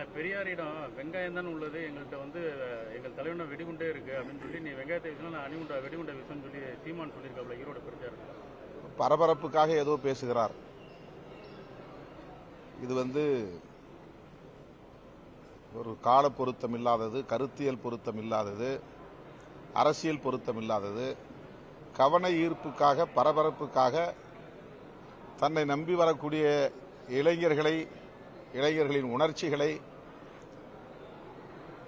ஆனால் பெரியாரிடம் வெங்காயம் தான் உள்ளது? எங்கள்கிட்ட வந்து எங்கள் தலைவன வெடிகுண்டே இருக்கு அப்படின்னு சொல்லி நீ வெங்காயத்தை வீசினா நான் அணிகுண்டா வெடிகுண்டை வீசுன்னு சொல்லி சீமான் சொல்லியிருக்காப்ல ஈரோடு பிரச்சாரம் பரபரப்புக்காக ஏதோ பேசுகிறார். இது வந்து ஒரு கால பொருத்தம் இல்லாதது கருத்தியல் பொருத்தம் இல்லாதது அரசியல் பொருத்தம் இல்லாதது. கவன ஈர்ப்புக்காக பரபரப்புக்காக தன்னை நம்பி வரக்கூடிய இளைஞர்களை இளைஞர்களின் உணர்ச்சிகளை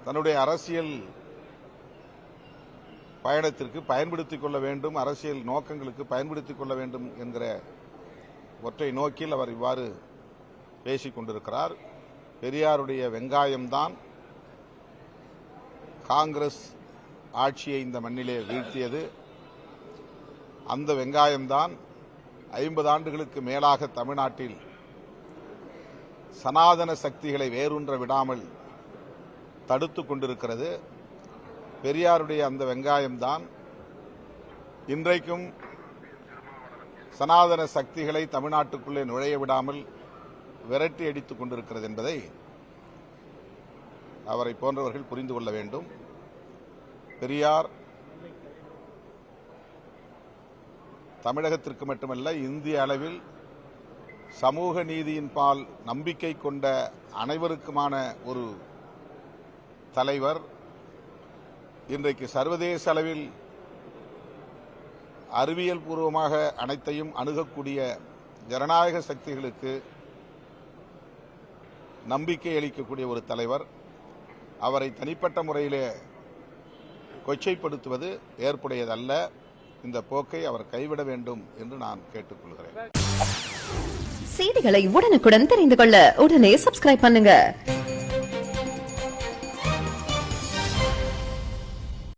தன்னுடைய அரசியல் பயணத்திற்கு பயன்படுத்திக் கொள்ள வேண்டும் அரசியல் நோக்கங்களுக்கு பயன்படுத்திக் கொள்ள வேண்டும் என்கிற ஒற்றை நோக்கில் அவர் இவ்வாறு பேசிக் கொண்டிருக்கிறார். பெரியாருடைய வெங்காயம்தான் காங்கிரஸ் ஆட்சியை இந்த மண்ணிலே வீழ்த்தியது. அந்த வெங்காயம்தான் ஐம்பது ஆண்டுகளுக்கு மேலாக தமிழ்நாட்டில் சனாதன சக்திகளை வேரூன்ற விடாமல் தடுத்து கொண்டிருக்கிறது. பெரியாருடைய அந்த வெங்காயம்தான் இன்றைக்கும் சனாதன சக்திகளை தமிழ்நாட்டுக்குள்ளே நுழைய விடாமல் விரட்டி அடித்துக் கொண்டிருக்கிறது என்பதை அவரை போன்றவர்கள் புரிந்து கொள்ள வேண்டும். பெரியார் தமிழகத்திற்கு மட்டுமல்ல இந்திய அளவில் சமூக நீதியின் பால் நம்பிக்கை கொண்ட அனைவருக்குமான ஒரு தலைவர் இன்றைக்கு சர்வதேச அளவில் அறிவியல் பூர்வமாக அனைத்தையும் அணுகக்கூடிய ஜனநாயக சக்திகளுக்கு நம்பிக்கை அளிக்கக்கூடிய ஒரு தலைவர். அவரை தனிப்பட்ட முறையிலே கொச்சைப்படுத்துவது ஏற்புடையதல்ல. இந்த போக்கை அவர் கைவிட வேண்டும் என்று நான் கேட்டுக்கொள்கிறேன். செய்திகளை உடனுக்குடன் தெரிந்து கொள்ள உடனே சப்ஸ்கிரைப் பண்ணுங்க.